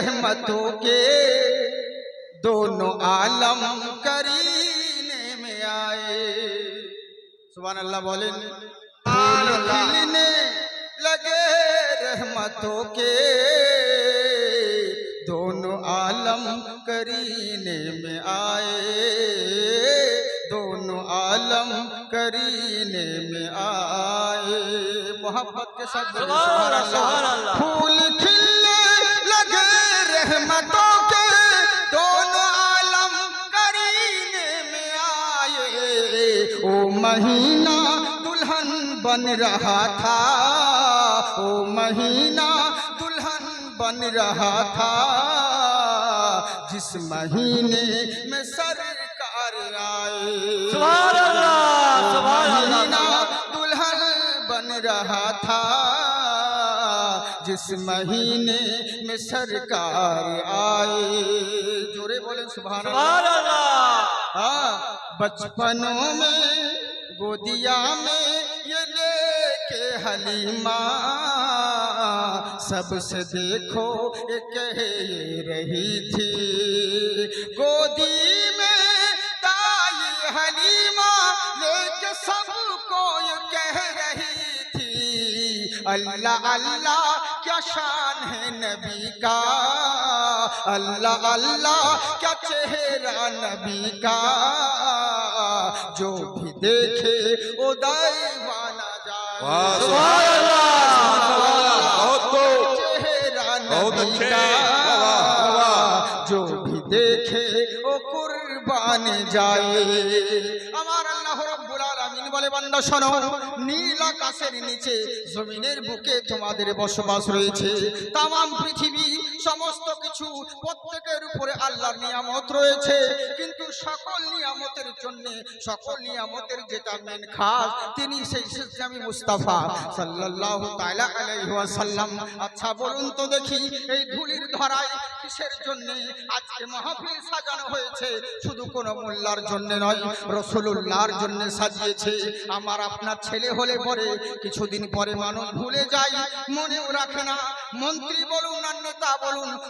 رحمتوں کے دونوں عالم کرینے میں آئے۔ سبحان اللہ بولے کھلنے لگے رحمتوں کے دونوں عالم کرینے میں آئے۔ دونوں عالم کرینے میں آئے۔ محبت کے ساتھ پھول کھل رحمتوں کے دونوں عالم کرینے میں آئے۔ او مہینہ دلہن بن رہا تھا۔ او مہینہ دلہن بن رہا تھا۔ جس مہینے میں سرکار آئے۔ سبحان اللہ سبحان اللہ۔ دلہن بن رہا تھا۔ جس مہینے میں سرکار آئے۔ جورے بولے سبحان اللہ۔ ہاں، بچپنوں میں گودیا میں یہ لے کے حلیمہ سب سے دیکھو یہ کہہ رہی تھی۔ گودی میں تائی حلیمہ لے کے سب کو یہ کہہ رہی تھی۔ اللہ اللہ क्या शान है नबी का अल्लाह अल्लाह क्या चेहरा नबी का जो भी देखे वो दीवाना जाए वाह, सुभान अल्लाह सुभान अल्लाह बहुत खूब। चेहरा बहुत नबी अच्छे। का वाह, वाह, जो भी देखे वो कुर्बान जाए বলে বান্দা শোনো নীল আকাশের নিচে জমিনের বুকে তোমাদের বসবাস রয়েছে। তাম পৃথিবী সমস্ত কিছু প্রত্যেকের উপরে আল্লাহর নিয়ামত রয়েছে। কিন্তু সকল নিয়ামতের জন্য, সকল নিয়ামতের যেটা মেন খাস, তিনি সেই ইসলামী মুস্তাফা সাল্লাল্লাহু তাআলা আলাইহি ওয়াসাল্লাম। আচ্ছা বলুন তো দেখি, এই ধুলির ধরায় কিসের জন্য আজকে মাহফিল সাজানো হয়েছে? শুধু কোনো মোল্লার জন্য নয়, রসুলুল্লাহর জন্য সাজিয়েছে। আমার আপনার ছেলে হলে পরে কিছুদিন পরে মানুষ ভুলে যায়, মনেও রাখে না। মন্ত্রী বলুন আর নেতা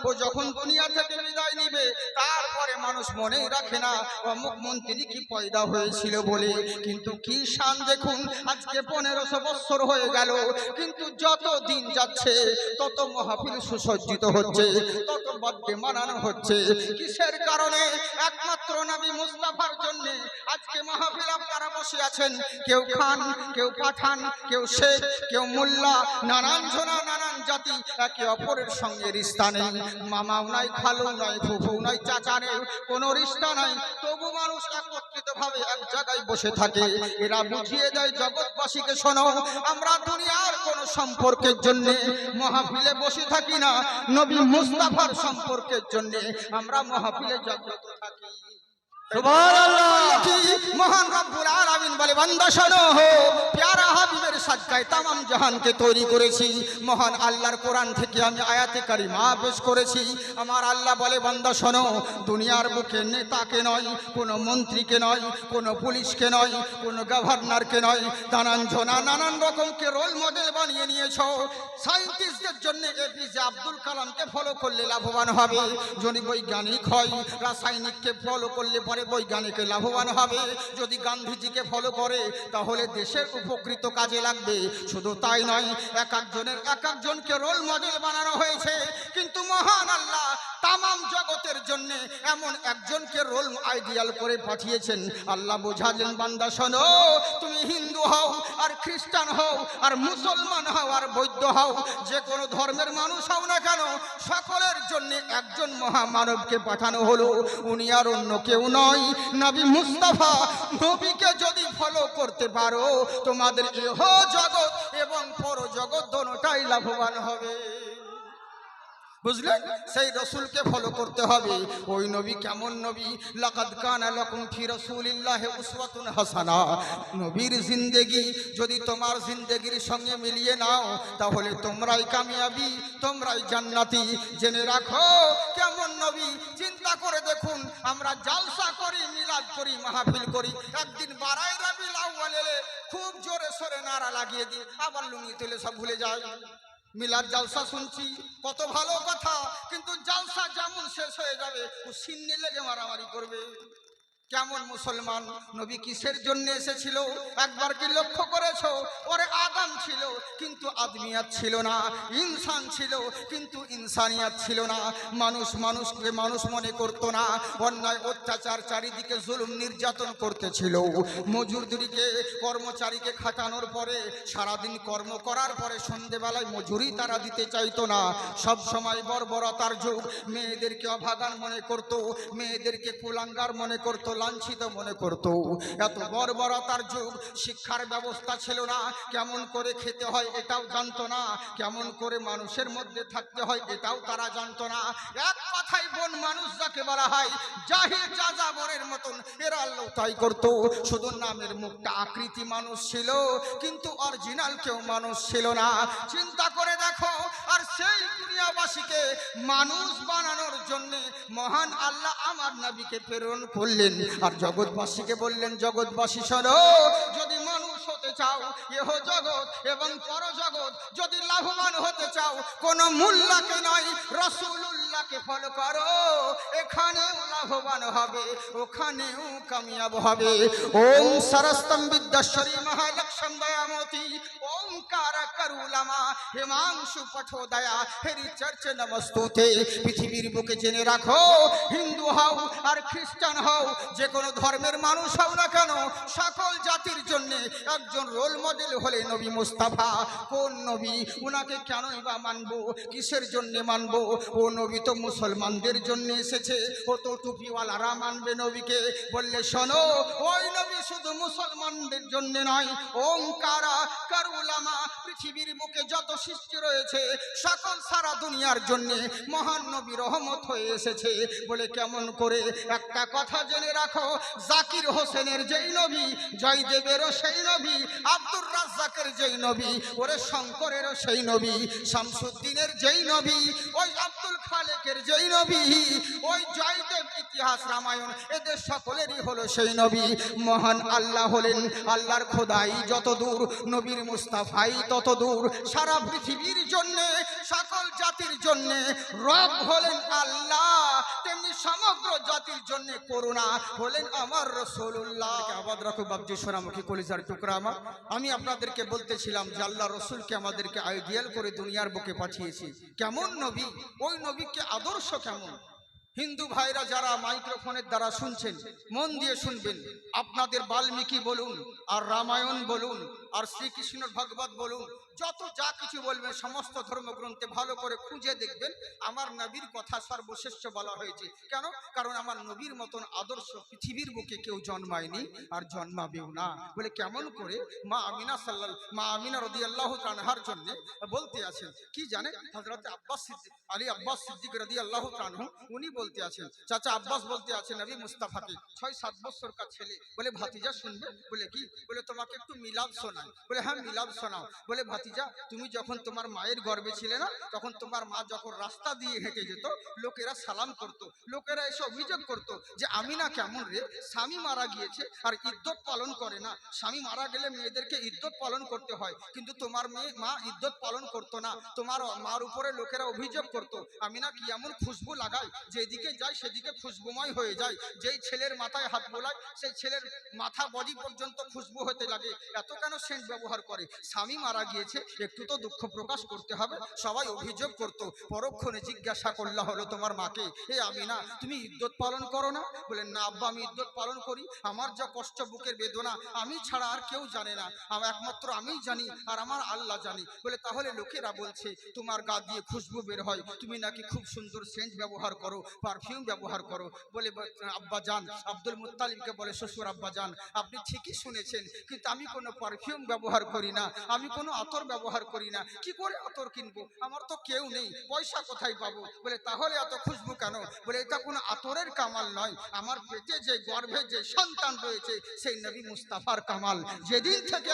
ও যখন দুনিয়া থেকে বিদায় নিবে, তারপরে মানুষ মনেই রাখে না, অমুক মন্ত্রী কি পয়দা হয়েছিল বলে। কিন্তু কি শান দেখুন, আজকে পনেরোশো বৎসর হয়ে গেল, কিন্তু যত দিন যাচ্ছে, তত মহাফিল সুসজ্জিত হচ্ছে, তত বাদ্যে মানানো হচ্ছে। কিসের কারণে? একমাত্র নবী মুস্তাফার জন্য আজকে মাহফিল আপনারা বসে আছেন। কেউ খান, কেউ পাঠান, কেউ শেখ, কেউ মোল্লা, নানান জনা নানান জাতি একে অপরের সঙ্গে রিস্তা নেই মামাও নাই খালু নাই ফুফু নাই, চাচা নেই, কোনো রিস্তা নাই। তবু মানুষ একত্রিত ভাবে এক জায়গায় বসে থাকে। এরা বুঝিয়ে দেয়, জগৎবাসীকে শোনো, আমরা দুনিয়ার কোনো সম্পর্কের জন্য মহাফিলে বসে থাকি না। নবী মুস্তাফার সম্পর্কের জন্য আমরা মহাফিলে জাগ্রত থাকি। মহান তামাম জাহানকে তৈরি করেছি। আল্লাহর থেকে করেছি। আমার আল্লাহ শোনো, দুনিয়ার বুকে নেতাকে নয়, কোনো মন্ত্রীকে নয়, কোনো পুলিশকে নয়, কোনো গভর্নরকে নয়, নানান জনা নানান রকমকে রোল মডেল বানিয়ে নিয়েছো। সায়েন্টিস্টদের জন্য এপিজে আব্দুল কালামকে ফলো করলে লাভবান হবে। যদি বৈজ্ঞানিক হয়, রাসায়নিককে ফলো করলে পরে বৈজ্ঞানিকে লাভবান হবে। যদি গান্ধীজিকে ফলো করে, তাহলে দেশের উপকৃত কাজে লাগবে। শুধু তাই নয়, এক একজনের এক একজনকে রোল মডেল বানানো হয়েছে। কিন্তু মহান আল্লাহ তামাম জগতের জন্য এমন একজনকে রোল আইডিয়াল করে পাঠিয়েছেন। আল্লাহ বোঝালেন, বান্দা, শোনো, তুমি হিন্দু হও, আর খ্রিস্টান হও, আর মুসলমান হও, আর বৌদ্ধ হও, যে কোনো ধর্মের মানুষ হও না কেন, সকলের জন্য একজন মহামানবকে পাঠানো হলো। উনি আর অন্য কেউ নয় নবী মুস্তাফা, নবীকে যদি ফলো করতে পারো, তোমাদের এহ জগৎ এবং পর জগৎ দোনোটাই লাভবান হবে। বুঝলেন? সেই রসুলকে ফলো করতে হবে। ওই নবী কেমন নবী? লাকাদ কানা লাকুম ফি রাসূলিল্লাহি উসওয়াতুন হাসানা। নবীর জিন্দেগি যদি তোমার জিন্দেগির সঙ্গে মিলিয়ে নাও, তাহলে তোমরাই কামিয়াবি, তোমরাই জান্নাতি। জেনে রাখো, কেমন নবী? চিন্তা করে দেখুন, আমরা জালসা করি, মিলাদ করি, মাহফিল করি। একদিন বারাই রবিল আউয়াল খুব জোরে সোরে নারা লাগিয়ে দিই আবার লুঙ্গি তুলে সব ভুলে যায়। মিলার জালসা শুনছি, কত ভালো কথা, কিন্তু জালসা যেমন শেষ হয়ে যাবে, ও সিন্নি লেগে মারামারি করবে। কেমন মুসলমান? নবী কিসের জন্য এসেছিল? একবার কি লক্ষ্য করেছ? ওরে আদাম ছিল, কিন্তু আদমিয়াত ছিল না। ইনসান ছিল, কিন্তু ইনসানিয়াত ছিল না। মানুষ মানুষকে মানুষ মনে করতো না। অন্যায়, অত্যাচার চারিদিকে জুলুম নির্যাতন করতেছিল। মজুরদেরকে, কর্মচারীকে খাটানোর পরে, সারাদিন কর্ম করার পরে সন্ধেবেলায় মজুরি তারা দিতে চাইতো না। সব সময় বর্বরতার যুগ। মেয়েদেরকে অভাগান মনে করত। মেয়েদেরকে কুলাঙ্গার মনে করত। লাঞ্ছিত মনে করত। এত বর্বরতার যুগ, শিক্ষার ব্যবস্থা ছিল না। কেমন করে খেতে হয় এটাও জানতো না। কেমন করে মানুষের মধ্যে থাকতে হয় এটাও তারা জানতো না। এক কথাই বোন মানুষ যাকে বলা হয়, জাহির যাযাবরের মতন, এরা আল্লাহ তাই করত। শুধু নামের মুখটা আকৃতি মানুষ ছিল, কিন্তু অরিজিনাল কেউ মানুষ ছিল না। চিন্তা করে দেখো, আর সেই দুনিয়াবাসীকে মানুষ বানানোর জন্য মহান আল্লাহ আমার নবীকে প্রেরণ করলেন। আর জগৎবাসীকে বললেন জগৎবাসী সরো যদি চাও এহ জগৎ এবং পরজগৎ যদি লাভবান হতে চাও, কোন মূল্যাকে নয় রসুল্লাহকে ফলো করো, এখানেও লাভবান হবে, ওখানেও কামিয়াব হবে। ওম সরস্তম বিদ্যাশ্বরী মহালক্ষ্ম দয়ামতি, ওমকার করুলামা হিমাংশু পঠোদয়া, হেরি চর্চ নমস্তুতে। পৃথিবীর বুকে জেনে রাখো, হিন্দু হও আর খ্রিস্টান হও, যে কোনো ধর্মের মানুষ হও না কেন, সকল জাতির জন্য একজন রোল মডেল হলে নবী মুস্তাফা। কোন নবী? উনাকে কেনই বা মানবো? কিসের জন্য মানবো? ও নবী তো মুসলমানদের জন্য এসেছে। ও তো টুপিওয়ালারা মানবে নবীকে। বললে, শোনো, ওই নবী শুধু মুসলমানদের জন্য নয়। ওঙ্কারা, কারুলামা, পৃথিবীর বুকে যত সৃষ্টি রয়েছে, সকল সারা দুনিয়ার জন্যে মহান নবী রহমত হয়ে এসেছে। বলে কেমন করে? একটা কথা জেনে রাখো, জাকির হোসেনের যেই নবী, জয়দেবেরও সেই নবী আব্দুর রাজ্জাকের যেই নবী, ওরে শঙ্করেরও সেই নবী, শামসুদ্দিনের যেই নবী, ওই আব্দুল খালেকের যেই নবী, ওই জয়দেব ইতিহাস রামায়ণ, এদের সকলেরই হলো সেই নবী। মহান আল্লাহ হলেন আল্লাহর খোদাই যত দূর নবীর মুস্তাফাই তত দূর সারা পৃথিবীর জন্যে, সকল জাতির জন্যে রব হলেন আল্লাহ, তেমনি সমগ্র জাতির জন্যে করুণা হলেন আমার রসুল্লাহ আবাদ রাখো বাবজি সোনামুখী কলিজার টুকরা আমার। আমি আপনাদেরকে বলতেছিলাম যে আল্লাহ রসুলকে আমাদেরকে আইডিয়াল করে দুনিয়ার বুকে পাঠিয়েছি। কেমন নবী? ওই নবীকে আদর্শ কেমন? হিন্দু ভাইরা যারা মাইক্রোফোনের দ্বারা শুনছেন, মন দিয়ে শুনবেন। আপনাদের বাল্মীকি বলুন, আর রামায়ণ বলুন, আর শ্রীকৃষ্ণ ভগবত বলুন যত যা কিছু বলবেন, সমস্ত ধর্মগ্রন্থে ভালো করে খুঁজে দেখবেন, আমার নবীর কথা সর্বশ্রেষ্ঠ বলা হয়েছে। কেন? কারণ আমার নবীর মতন আদর্শ পৃথিবীর বুকে কেউ জন্মায়নি আর জন্মাবেও না। বলে কেমন করে মা আমিনা সাল্লাল, মা আমিনা রদি আল্লাহ তানহার জন্য বলতে আছেন, কি জানে হজরত আব্বাস সিদ্দিক, আলী আব্বাস সিদ্দিক রদি আল্লাহ তানহু উনি বলতে আছেন, চাচা আব্বাস বলতে আছেন, নবী মুস্তাফাকে, ছয় সাত বছর কার ছেলে? বলে, ভাতিজা শুনবে? বলে, কি? বলে, তোমাকে একটু মিলাদ শোনায় বলে হ্যাঁ মিলাদ শোনাও। বলে, ভাতিজা তুমি যখন তোমার মায়ের গর্ভে ছিলে না, তখন তোমার মা যখন রাস্তা দিয়ে হেঁটে যেত, লোকেরা সালাম করত, লোকেরা এসে অভিযোগ করত যে, আমি না কেমন রে? স্বামী মারা গিয়েছে আর ইদ্যত পালন করে না। স্বামী মারা গেলে মেয়েদেরকে ইদ্যত পালন করতে হয়, কিন্তু তোমার মেয়ে, মা ইদ্যত পালন করতো না। তোমার মার উপরে লোকেরা অভিযোগ করত, আমি না কি এমন খুশবু লাগাই? যেদিকে যাই, সেদিকে খুশবুময় হয়ে যায় যেই ছেলের মাথায় হাত বোলায় সেই ছেলের মাথা বডি পর্যন্ত খুশবু হতে লাগে। এত কেন সেন্ট ব্যবহার করে? স্বামী মারা গিয়েছে একটু তো দুঃখ প্রকাশ করতে হবে। সবাই অভিযোগ করতো, পরক্ষণে জিজ্ঞাসা করলা হলো তোমার মাকে, এ আমি না তুমি ইদ্যত পালন করো না? বলে না আব্বা, আমি ইদ্যত পালন করি। আমার যা কষ্ট, বুকের বেদনা, আমি ছাড়া আর কেউ জানে না। আমার একমাত্র আমিই জানি, আর আমার আল্লাহ জানি। বলে, তাহলে লোকেরা বলছে, তোমার গা দিয়ে খুশবু বের হয়। তুমি নাকি খুব সুন্দর সেন্ট ব্যবহার করো, পারফিউম ব্যবহার করো। বলে আব্বা জান আব্দুল মুত্তালিবকে বলে, শ্বশুর আব্বা যান, আপনি ঠিকই শুনেছেন, কিন্তু আমি কোনো পারফিউম ব্যবহার করি না। আমি কোনো আতর ব্যবহার করি না। কি করে আতর কিনবো? আমার তো কেউ নেই পয়সা কোথায় পাবো? বলে তাহলে এত খুশবু কেন? বলে এটা কোনো আতরের কামাল নয়। আমার পেটে যে গর্ভে যে সন্তান রয়েছে সেই নবী মুস্তাফার কামাল। যেদিন থেকে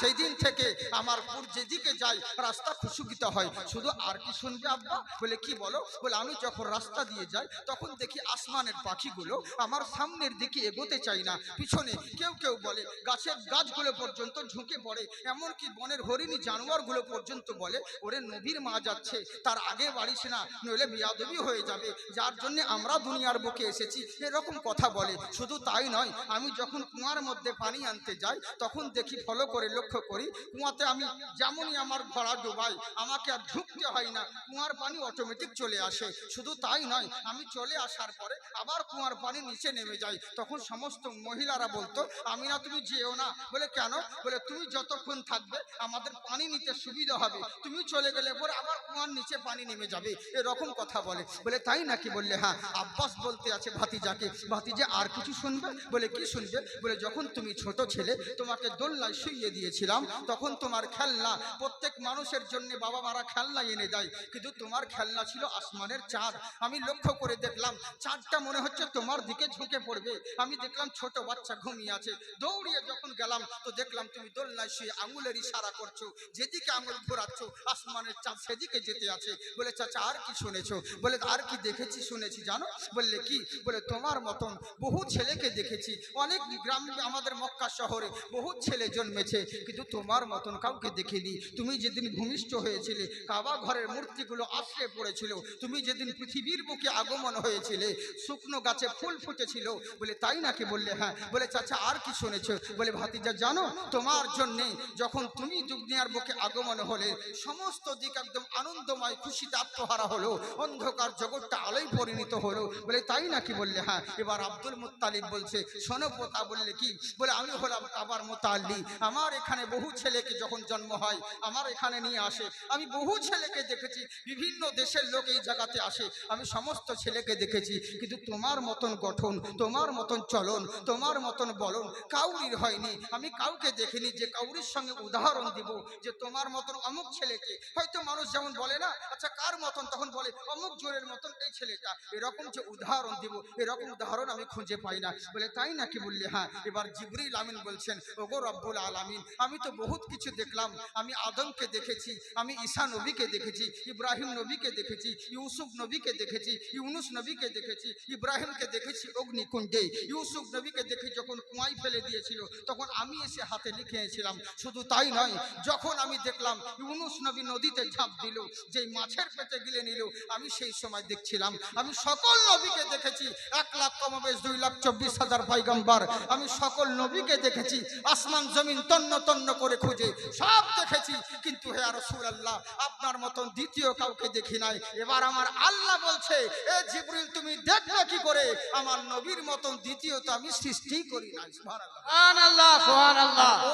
সেই দিন থেকে আমার পুর যেদিকে যাই রাস্তা খুশুকিত হয়। শুধু আর কি শুনবে আব্বা? বলে কি বলো? বলে আমি যখন রাস্তা দিয়ে যাই তখন দেখি আসমানের পাখিগুলো আমার সামনের দিকে এগোতে চাই না। পিছনে কেউ কেউ বলে গাছের গাছগুলো পর্যন্ত ঝুঁকে পড়ে। এমনকি এমনকি বনের হরিণী জানোয়ারগুলো পর্যন্ত বলে, ওরে নবীর মা যাচ্ছে, তার আগে বাড়িস না, নইলে বিয়াদবি হয়ে যাবে। যার জন্য আমরা দুনিয়ার বুকে এসেছি। এরকম কথা বলে। শুধু তাই নয়, আমি যখন কুয়ার মধ্যে পানি আনতে যাই, তখন দেখি ফলো করে লক্ষ্য করি, কুয়াতে আমি যেমনই আমার ঘোড়া ডোবাই আমাকে আর ঢুকতে হয় না, কুয়ার পানি অটোমেটিক চলে আসে। শুধু তাই নয়, আমি চলে আসার পরে আবার কুয়ার পানি নিচে নেমে যাই। তখন সমস্ত মহিলারা বলতো, আমি না, তুমি যেও না। বলে, কেন? বলে, তুমি যতক্ষণ থাকবে আমাদের পানি নিতে সুবিধা হবে। তুমি চলে গেলে পরে আবার কুয়ার নিচে পানি নেমে যাবে। এরকম কথা বলে। বলে, তাই নাকি? বললে হ্যাঁ। আব্বাস বলতে আছে ভাতিজাকে ভাতিজা আর কিছু শুনবে? বলে, কি শুনবে? বলে, যখন তুমি ছোট ছেলে, তোমাকে দোলনায় শুইয়ে দিয়েছিলাম, তখন তোমার খেলনা, প্রত্যেক মানুষের জন্য বাবা মারা খেলনা এনে দেয়। কিন্তু তোমার খেলনা ছিল আসমানের চাঁদ। আমি লক্ষ্য করে দেখলাম, চাঁদটা মনে হচ্ছে তোমার দিকে ঝুঁকে পড়বে। আমি দেখলাম ছোট বাচ্চা ঘুমিয়ে আছে। দৌড়িয়ে যখন গেলাম, তো দেখলাম তুমি দোলনায় শুয়ে আঙুলের ইশারা করছ, যেদিকে আঙুল ঘোরাচ্ছ, আসমানের চাঁদ সেদিকে যেতে আছে। বলে, চাচা, আর কি শুনেছো? বলে, আর কি দেখেছি, শুনেছি, জানো? বললে, কি? বলে, তোমার মতন বহু ছেলেকে দেখেছি। অনেক গ্রাম, আমাদের মক্কা শহরে বহু ছেলে জন্মেছে, কিন্তু তোমার মতন কাউকে দেখিনি। তুমি যেদিন ভূমিষ্ঠ হয়েছিলে, কাবা ঘরের মূর্তিগুলো আশ্রে পড়েছিল। তুমি যেদিন পৃথিবীর বুকে আগমন হয়েছিলে, শুকনো গাছে ফুল ফুটেছিল। বলে, তাই নাকি? বললে হ্যাঁ। বলে, চাচা, আর কি শুনেছো? বলে, ভাতিজা, জানো, তোমার জন্যে যখন তুমি দুনিয়ার বুকে আগমন হলে সমস্ত দিক একদম আনন্দময়, খুশিতে আত্মহারা হলো, অন্ধকার জগৎটা আলোয় পরিণত হলো। বলে, তাই নাকি? বললে হ্যাঁ। এবার আব্দুল মুত্তালিব বলছে, শোনো পোতা, বললে, কি? বলে, আমি হলাম কাবার মোতাল্লি। আমার এখানে বহু ছেলেকে যখন জন্ম হয়, আমার এখানে নিয়ে আসে। আমি বহু ছেলেকে দেখেছি, বিভিন্ন দেশের লোক এই জায়গাতে আসে। আমি সমস্ত ছেলেকে দেখেছি, কিন্তু তোমার মতন গঠন, তোমার মতন চলন, তোমার মতন বলন কাউরির হয়নি। আমি কাউকে দেখিনি যে কাউরির সঙ্গে উদাহরণ দিব যে তোমার মতন অমুক ছেলেকে, হয়তো মানুষ যেমন বলে না আচ্ছা কার মতন? তখন বলে, অমুক জোরের মতন এই ছেলেটা। এরকম যে উদাহরণ দিব, এরকম উদাহরণ আমি খুঁজে পাই না। বলে, তাই নাকি বললে? হ্যাঁ এবার জিবরিল আমিন বলছেন, ওগো রব্বুল আলামিন, আমি তো বহুত কিছু দেখলাম। আমি আদমকে দেখেছি, আমি ঈসা নবীকে দেখেছি, ইব্রাহিম নবীকে দেখেছি, ইউসুফ নবীকে দেখেছি, ইউনুস নবীকে দেখেছি, ইব্রাহিমকে দেখেছি অগ্নিকুণ্ডে। ইউসুফ নবীকে দেখে যখন কুয়াই ফেলে দিয়েছিল, তখন আমি এসে হাতে লিখেছিলাম শুধু তাই নয়। যখন আমি দেখলাম ইউনুস নবী নদীতে ঝাঁপ দিল যেই মাছের পেটে গিলে নিল আমি সেই সময় দেখছিলাম আমি সকল নবীকে দেখেছি। এক লাখ কমবেশ দুই লাখ চব্বিশ হাজার পাইগাম্বার আমি সকল নবীকে দেখেছি আসমান জমিন তন্ন তন্ন করে খুঁজে সব দেখেছি। কিন্তু হে রসুল আল্লাহ আপনার মতন দ্বিতীয় কাউকে দেখি নাই। এবার আমার আল্লাহ বলছে এ জিবরিল তুমি দেখবে কি করে? আমার নবীর মতন দ্বিতীয় তো আমি সৃষ্টি করি নাই।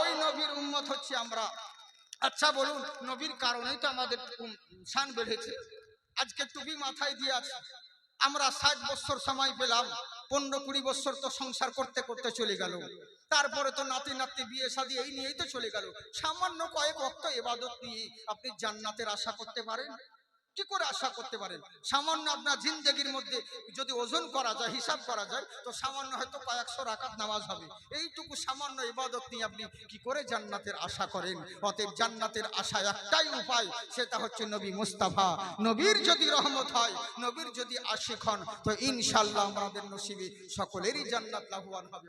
ওই নবীর উম্মত হচ্ছে আমরা। আচ্ছা বলুন, নবীর কারণেই তো আমাদের শান বেড়েছে। আজকে টুপি মাথায় দিয়ে আছে। আমরা ষাট বছর সময় পেলাম, পনেরো কুড়ি বছর তো সংসার করতে করতে চলে গেল। তারপরে তো নাতি নাতি বিয়ে শাদি এই নিয়েই তো চলে গেল। সামান্য কয়েক অর্থ এবাদত নিয়ে আপনি জান্নাতের আশা করতে পারেন? কি করে আশা করতে পারেন? সামান্য আপনার জিন্দগির মধ্যে যদি ওজন করা যায় হিসাব করা যায় তো সামান্য হয়তো কয়েকশো রাকাত নামাজ হবে। এইটুকু সামান্য ইবাদত নিয়ে আপনি কি করে জান্নাতের আশা করেন? অতএব জান্নাতের আশা একটাই উপায় সেটা হচ্ছে নবী মুস্তাফা। নবীর যদি রহমত হয় নবীর যদি আশিক হন তো ইনশাল্লাহ আমাদের নসিবে সকলেরই জান্নাত লাভবান হবে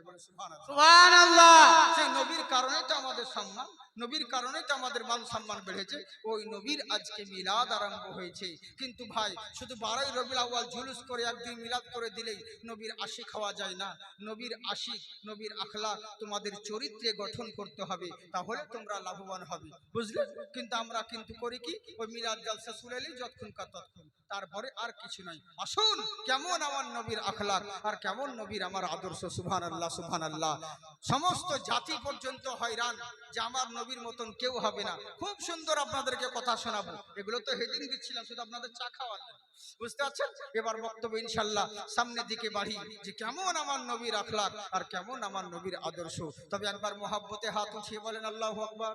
সেই নবীর কারণে তো আমাদের সম্মান নবীর কারণে তো আমাদের মান সম্মান বেড়েছে ওই নবীর আজকে মিলাদ আরম্ভ হয়েছে। কিন্তু ভাই, শুধু বারোই রবিউল আউয়াল জুলুস করে একদিন মিলাদ করে দিলেই নবীর আশি খাওয়া যায় না। নবীর আশিক, নবীর আখলাক তোমাদের চরিত্রে গঠন করতে হবে, তাহলে তোমরা লাভবান হবে। বুঝলে? কিন্তু আমরা কিন্তু করি কি? ওই মিলাদ জালসা শুনেলেই যতক্ষণ কা ততক্ষণ। তারপরে আর কিছু নাই। আসুন, কেমন আমার নবীর আখলাক আর কেমন নবীর আমার আদর্শ? সুবহান আল্লাহ সুবহান আল্লাহ সমস্ত জাতি পর্যন্ত হয়রান যে আমার নবীর মতন কেউ হবে না। খুব সুন্দর আপনাদেরকে কথা শোনাবো। এগুলো তো হেদিন দিচ্ছিলাম শুধু আপনাদের চা খাওয়ার জন্য। বুঝতে পারছেন এবার বক্তব্য ইনশাল্লাহ সামনের দিকে বাড়ি যে কেমন আমার নবীর আখলাক আর কেমন আমার নবীর আদর্শ তবে একবার মোহাব্বতে হাত উঠিয়ে বলেন আল্লাহ আকবার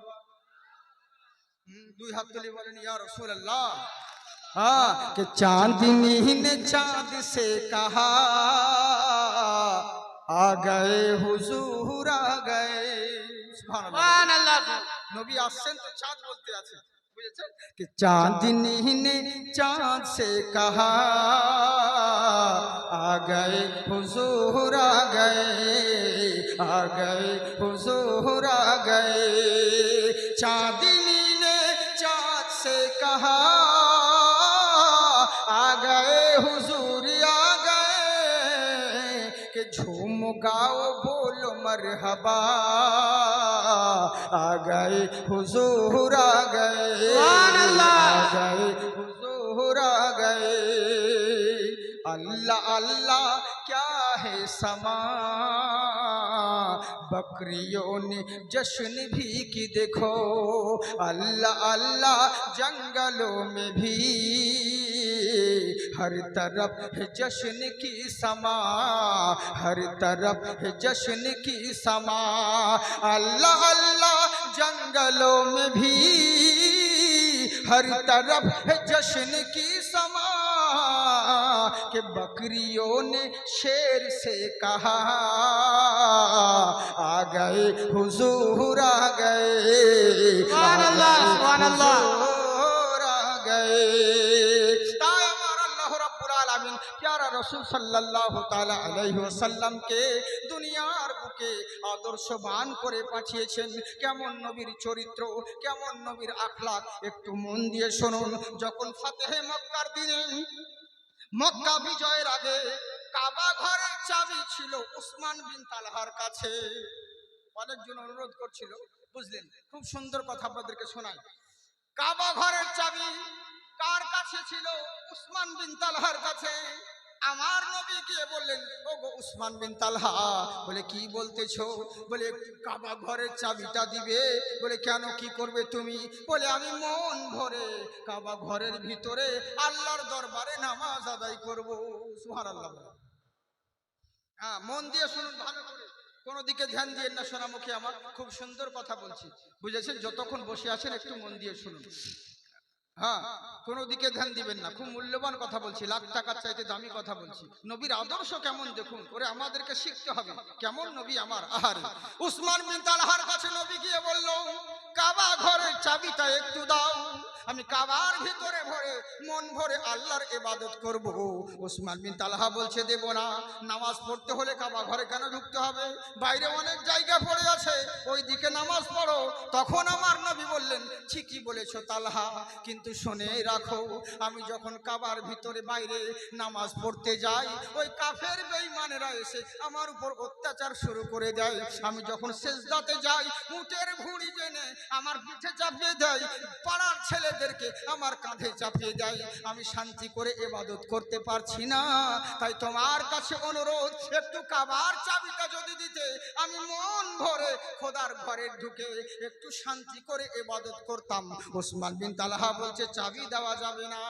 হুম, দুই হাত তুলে বলেন ইয়া রসুল আল্লাহ हाँ कि चांदनी ने चांद से कहा आ गए हुजूर आ गए सुभान अल्लाह। সুবহানাল্লাহ নবী আসছেন তো চাঁদ বলতে আছে کہ چاندنی نے چاند سے کہا، آ گئے حضور، آ گئے آ گئے حضور، آ گئے۔ چاندنی نے چاند سے کہا جھوم گاؤ بولو مرحبا۔ آ گئے حضور آ گئے۔ گئے حضور آ گئے۔ اللہ اللہ کیا ہے سما۔ بکریوں نے جشن بھی کی دیکھو۔ اللہ اللہ جنگلوں میں بھی۔ ہر طرف جشن کی سما ہر طرف جشن کی سما۔ اللہ اللہ جنگلوں میں بھی ہر طرف جشن کی سما۔ کہ بکریوں نے شیر سے کہا آ گئے حضور آ گئے۔ سبحان اللہ سبحان اللہ۔ آ گئے প্যারা রাসূল সাল্লাল্লাহু তাআলা আলাইহি ওয়াসাল্লামকে দুনিয়ার বুকে আদর্শবান করে পাঠিয়েছেন। কেমন নবীর চরিত্র, কেমন নবীর আখলাক, একটু মন দিয়ে শুনুন। যখন ফাতেহে মক্কার দিনে, মক্কা বিজয়ের আগে কাবা ঘরের চাবি ছিল উসমান বিন তালহার কাছে। অনেকজন অনুরোধ করছিল, বুঝলেন, খুব সুন্দর কথা আপনাদেরকে শোনাই। কাবা ঘরের চাবি কার কাছে ছিল? উসমান বিন তালহার কাছে। আমার নবী গিয়ে বললেন ও গো উসমান বিন তালহা, বলে, কি বলতেছো? বলে, কাবা ঘরের চাবিটা দিবে। বলে, কেন, কি করবে তুমি? বলে, আমি মন ভরে কাবা ঘরের ভিতরে আল্লাহর দরবারে নামাজ আদায় করব। সুহার আল্লাহ হ্যাঁ মন দিয়ে শুনুন ভালো করে। কোনো দিকে ধ্যান দিয়ে না সোনামুখী আমার খুব সুন্দর কথা বলছি। বুঝেছেন? যতক্ষণ বসে আছেন একটু মন দিয়ে শুনুন। হ্যাঁ কোনো দিকে ধ্যান দিবেন না। খুব মূল্যবান কথা বলছি, লাখ টাকার চাইতে দামি কথা বলছি। নবীর আদর্শ কেমন দেখুন? ওরে আমাদেরকে শিখতে হবে, কেমন নবী আমার? আহার। উসমান বিন তালহার কাছে নবী গিয়ে বলল কাবা ঘরের চাবিটা একটু দাও। আমি কাবার ভিতরে ভরে, মন ভরে আল্লাহর ইবাদত করব। উসমান বিন তালহা বলছে, দেব না। নামাজ পড়তে হলে কাবা ঘরে কেন ঢুকতে হবে? বাইরে অনেক জায়গা পড়ে আছে। ওই দিকে নামাজ পড়ো। তখন আমার নবী বললেন, ঠিকই বলেছ তালহা, কিন্তু শুনে রাখো, আমি যখন কাবার ভিতরে বাইরে নামাজ পড়তে যাই, ওই কাফের বেঈমানেরা এসে আমার উপর অত্যাচার শুরু করে দেয়। আমি যখন সেজদাতে যাই, উটের ভুঁড়ি জেনে আমার পিঠে চাপিয়ে দেয়, পাড়ার ছেলেদেরকে আমার কাঁধে চাপিয়ে দেয়। আমি শান্তি করে এবাদত করতে পারছি না। তাই তোমার কাছে অনুরোধ, একটু কাবার চাবিটা যদি দিতে, আমি মন ভরে খোদার ঘরে ঢুকে একটু শান্তি করে এবাদত করতাম। ওসমান বিন তালাহা বলছে, চাবি দেওয়া যাবে না।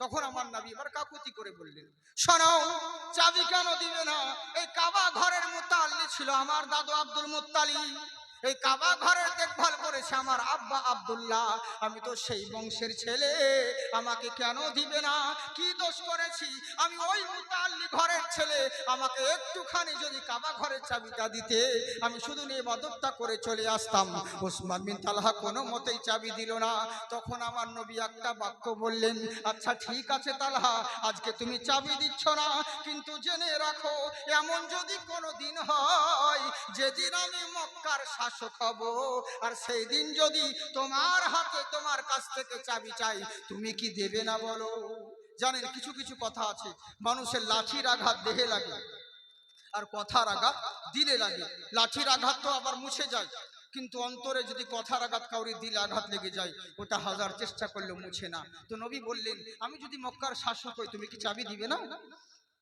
তখন আমার নাবি এবার কাকুতি করে বললেন, শোনাও, চাবি কেন দিবে না? এই কাবা ঘরের মোতাল্লি ছিল আমার দাদু আব্দুল মুত্তালি। এই কাবা ঘরের দেখভাল করেছে আমার আব্বা আব্দুল্লাহ। আমি তো সেই বংশের ছেলে, আমাকে কেন দিবে না? কি দোষ করেছি? আমি ওই মুতাল্লি ঘরের ছেলে, আমাকে একটুখানি যদি কাবা ঘরের চাবিটা দিতে, আমি শুধু নিয়ে নিবাদতটা করে চলে আসতাম। ওসমান বিন তালহা কোনো মতেই চাবি দিল না। তখন আমার নবী একটা বাক্য বললেন আচ্ছা ঠিক আছে তালহা, আজকে তুমি চাবি দিচ্ছ না, কিন্তু জেনে রাখো, এমন যদি কোনো দিন হয়, যেদিন আমি মক্কার শাসক হব আর সেই দিন যদি তোমার হাতে তোমার কাছ থেকে চাবি চাই, তুমি কি দেবে না বলো? জানেন, কিছু কিছু কথা আছে। মানুষের লাঠির আঘাত দেহে লাগে, আর কথার আঘাত দিলে লাগে। লাঠির আঘাত তো আবার মুছে যায়, কিন্তু অন্তরে যদি কথার আঘাত কাউরি দিলে আঘাত লেগে যায়, ওটা হাজার চেষ্টা করলেও মুছে না। তো নবী বললেন, আমি যদি মক্কার শাসক হই, তুমি কি চাবি দিবে না?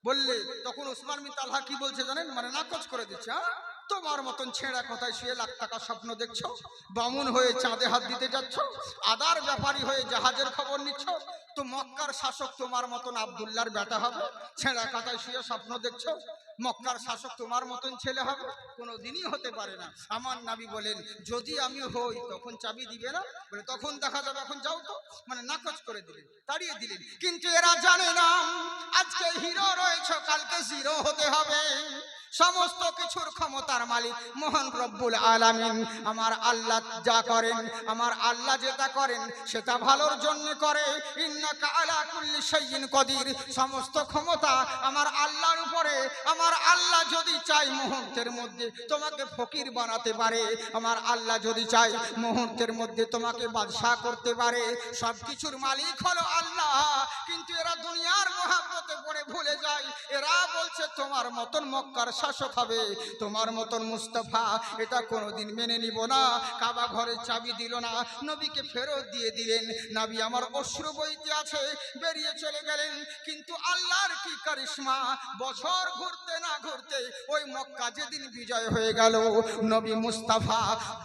বললে, তখন ওসমান বিন তালহা কি বলছে জানেন? মানে নাকচ করে দিচ্ছে হ্যাঁ? তোমার মতন ছেঁড়া কথায় শুয়ে লাখ টাকা স্বপ্ন দেখছ? বামুন হয়ে চাঁদে হাত দিতে যাচ্ছ? আদার ব্যাপারী হয়ে জাহাজের খবর নিচ্ছ? তো মক্কার শাসক তোমার মতন আবদুল্লার বেটা হবে? ছেঁড়া কথায় শুয়ে স্বপ্ন দেখছ? মক্কার শাসক তোমার মতন ছেলে হবে? কোনো দিনই হতে পারে না। আমার নাবি বলেন, যদি আমি হই, তখন চাবি দিবে না? বলে, তখন দেখা যাবে, এখন যাও তো। মানে নাকচ করে দিলেন, তাড়িয়ে দিলেন। কিন্তু এরা জানে না, আজকে হিরো রয়েছে, কালকে জিরো হতে হবে। সমস্ত কিছুর ক্ষমতার মালিক মোহন রব্বুল আলামিন। আমার আল্লাহ যা করেন, আমার আল্লাহ যেটা করেন, সেটা ভালোর জন্য করে। ইন্নাকা আলা কুল্লি শাইইন কদির। সমস্ত ক্ষমতা আমার আল্লাহর উপরে, আমার আল্লাহ যদি চাই মুহূর্তের মধ্যে তোমাকে ফকির বানাতে পারে, আমার আল্লাহ যদি চাই মুহূর্তের মধ্যে তোমাকে বাদশাহ করতে পারে সব কিছুর মালিক হলো আল্লাহ। কিন্তু এরা দুনিয়ার মহাব্বতে পড়ে ভুলে যায়। এরা বলছে, তোমার মতন মক্কার শাসক হবে, তোমার মতন মুস্তফা, এটা কোনোদিন মেনে নিব না। কাবা ঘরের চাবি দিল না। নবীকে ফেরত দিয়ে দিলেন। নবী আমার অশ্রু বইতে আছে, বেরিয়ে চলে গেলেন। কিন্তু আল্লাহর কি কারিশমা? বছর ঘুরতে না ঘুরতে ওই মক্কা যেদিন বিজয় হয়ে গেল, নবী মুস্তাফা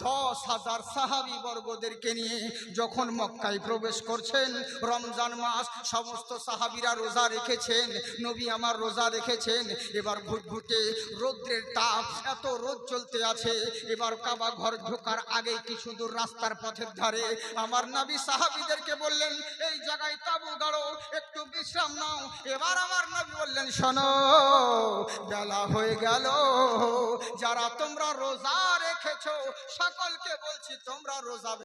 দশ হাজার সাহাবি বর্গদেরকে নিয়ে যখন মক্কায় প্রবেশ করছেন, রমজান মাস, সমস্ত সাহাবিরা রোজা রেখেছেন, নবী আমার রোজা রেখেছেন, এবার ঘুটঘুটে রৌদ্রের তাপ এত রোদ চলতে আছে, এবার কাবা ঘর ঢোকার আগে কিছু দূর রাস্তার পথের ধারে আমার নবী সাহাবিদেরকে বললেন, এই জায়গায় তাবু গাড়ো, একটু বিশ্রাম নাও। এবার আমার নবী বললেন, শোনো বেলা হয়ে গেল। যারা তোমরা রোজা রেখেছো সকলকে বলছি তোমরা রোজা